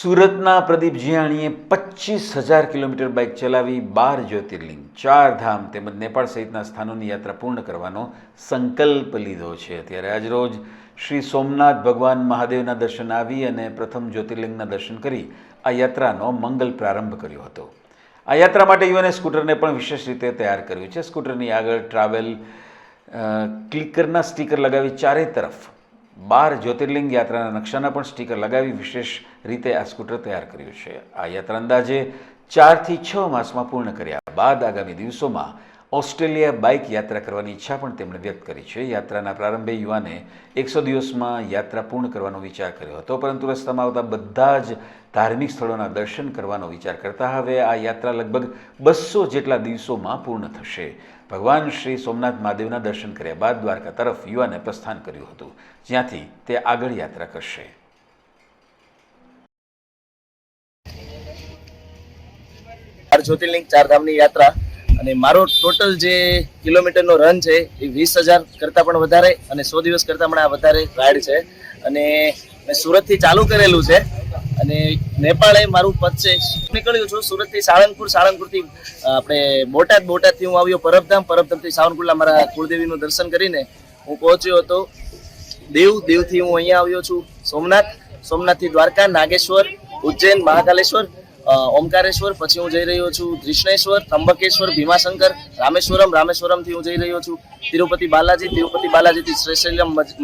સુરતના પ્રદીપ જીયાણીએ પચીસ હજાર કિલોમીટર બાઇક ચલાવી બાર જ્યોતિર્લિંગ, ચાર ધામ તેમજ નેપાળ સહિતના સ્થાનોની યાત્રા પૂર્ણ કરવાનો સંકલ્પ લીધો છે. ત્યારે આજરોજ શ્રી સોમનાથ ભગવાન મહાદેવના દર્શન આવી અને પ્રથમ જ્યોતિર્લિંગના દર્શન કરી આ યાત્રાનો મંગલ પ્રારંભ કર્યો હતો. આ યાત્રા માટે યુવાને સ્કૂટરને પણ વિશેષ રીતે તૈયાર કર્યું છે. સ્કૂટરની આગળ ટ્રાવેલ ક્લિકરના સ્ટીકર લગાવી ચારે તરફ બાર જ્યોતિર્લિંગ યાત્રાના નકશાના પણ સ્ટીકર લગાવી વિશેષ રીતે આ સ્કૂટર તૈયાર કર્યું છે. આ યાત્રા અંદાજે ચારથી છ માસમાં પૂર્ણ કર્યા બાદ આગામી દિવસોમાં ઓસ્ટ્રેલિયા બાઇક યાત્રા કરવાની ઈચ્છા પણ તેમણે વ્યક્ત કરી છે. યાત્રાના પ્રારંભે યુવાને એકસો દિવસમાં યાત્રા પૂર્ણ કરવાનો વિચાર કર્યો હતો, પરંતુ રસ્તામાં આવતા બધા જ ધાર્મિક સ્થળોના દર્શન કરવાનો વિચાર કરતા હવે આ યાત્રા લગભગ બસો જેટલા દિવસોમાં પૂર્ણ થશે. ભગવાન શ્રી સોમનાથ મહાદેવના દર્શન કર્યા બાદ દ્વારકા તરફ યુવાને પ્રસ્થાન કર્યું હતું. જ્યાંથી તે આગળ યાત્રા કરશે. ચાર જ્યોતિર્લિંગ ચાર ધામની યાત્રા અને મારો ટોટલ જે કિલોમીટરનો રન છે એ વીસ હજાર કરતાં પણ વધારે અને સો દિવસ કરતાં પણ આ વધારે રાઈડ છે. અને મેં સુરતથી ચાલુ કરેલું છે અને નેપાળ મારું પદ છે. નીકળ્યું છું સુરતથી સાળંગપુર. સાળંગપુરથી આપણે બોટાદ. બોટાદથી હું આવ્યો પરબધામ. પરબધામથી સાવનકુંડલા મારા કુળદેવીનું દર્શન કરીને હું પહોંચ્યો હતો. દેવ, દેવથી હું અહીંયા આવ્યો છું. સોમનાથ. સોમનાથથી દ્વારકા, નાગેશ્વર, ઉજ્જૈન, મહાકાલેશ્વર ઓમકારેશ્વર, પછી હું જઈ રહ્યો છું કૃષ્ણેશ્વર ત્રંબકેશ્વર ભીમાશંકર, રામેશ્વરમ, રામેશ્વરમથી હું જઈ રહ્યો છું. તિરુપતિ બાલાજી, તિરુપતિ બાલાજીથી શ્રીશૈલમ મલ્લી